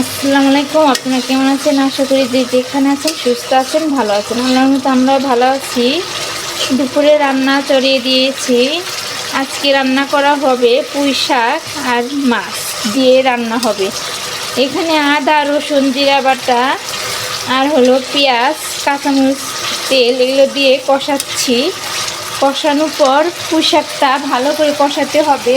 আসসালামু আলাইকুম, আপনারা কেমন আছেন? আশা করি যে যেখানে আছেন সুস্থ আছেন, ভালো আছেন। আল্লাহর মতো আমরা ভালো আছি। দুপুরে রান্না চড়িয়ে দিয়েছি। আজকে রান্না করা হবে পুঁই শাক আর মাছ দিয়ে রান্না হবে। এখানে আদা, রসুন, জিরা বাটা আর হলো পেঁয়াজ, কাঁচামরিচ, তেল এগুলো দিয়ে কষাচ্ছি। কষানোর পর পুঁই শাকটা ভালো করে কষাতে হবে।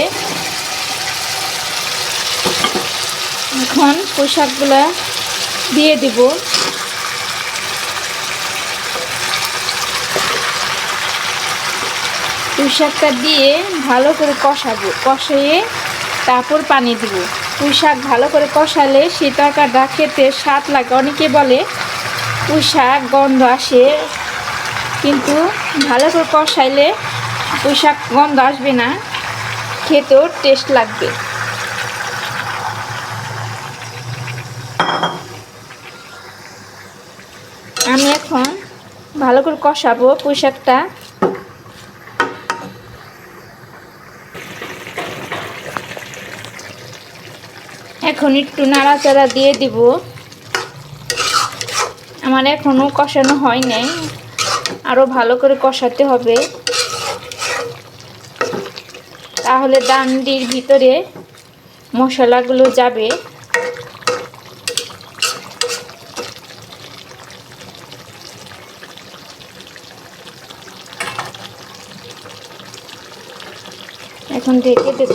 এখন পোশাকগুলো দিয়ে দিব। পুঁইশাকটা দিয়ে ভালো করে কষাবো, কষিয়ে তারপর পানি দিব। পুঁইশাক ভালো করে কষালে সে তরকারিটা খেতে স্বাদ লাগে। অনেকে বলে পুঁইশাক গন্ধ আসে, কিন্তু ভালো করে কষাইলে পুঁইশাক গন্ধ আসবে না, খেতেও টেস্ট লাগবে আমি এখন ভালো করে কষাবো পোশাকটা এখন একটু নাড়াচাড়া দিয়ে দিব। আমার এখনও কষানো হয় নাই। আরও ভালো করে কষাতে হবে। তাহলে ডান্ডির ভিতরে মশলাগুলো যাবে। এখন ঢেকে দেব।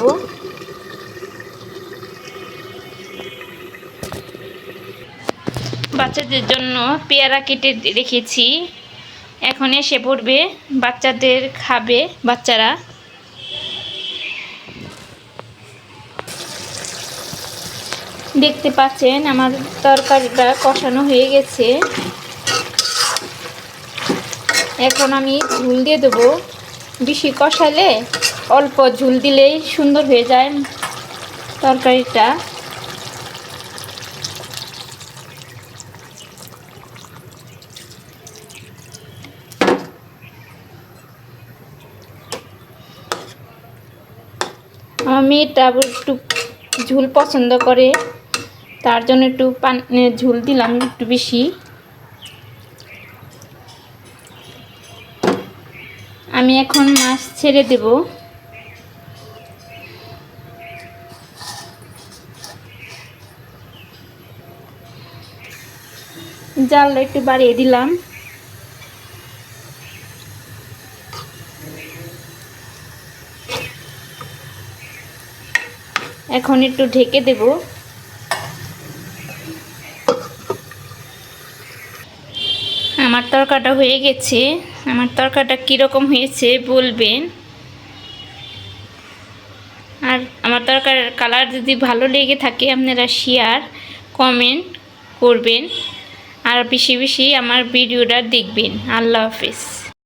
বাচ্চাদের জন্য পেয়ারা কেটে রেখেছি। এখন এসে পড়বে, বাচ্চাদের খাবে বাচ্চারা। দেখতে পাচ্ছেন আমার তরকারিটা কষানো হয়ে গেছে। এখন আমি ঝুল দিয়ে দেবো। বেশি কষালে অল্প ঝুল দিলেই সুন্দর হয়ে যায় তরকারিটা। আমি মেয়েটা একটু ঝুল পছন্দ করে, তার জন্য একটু পান ঝুল দিলাম একটু বেশি। আমি এখন মাছ ছেড়ে দেব। জালটা একটু বাড়িয়ে দিলাম। এখন একটু ঢেকে দেব। আমার তরকাটা হয়ে গেছে। আমার তরকাটা কীরকম হয়েছে বলবেন? আর আমার তরকার কালার যদি ভালো লেগে থাকে, আপনারা শেয়ার কমেন্ট করবেন। আর বেশি বেশি আমার ভিডিওটা দেখবেন। আল্লাহ হাফিজ।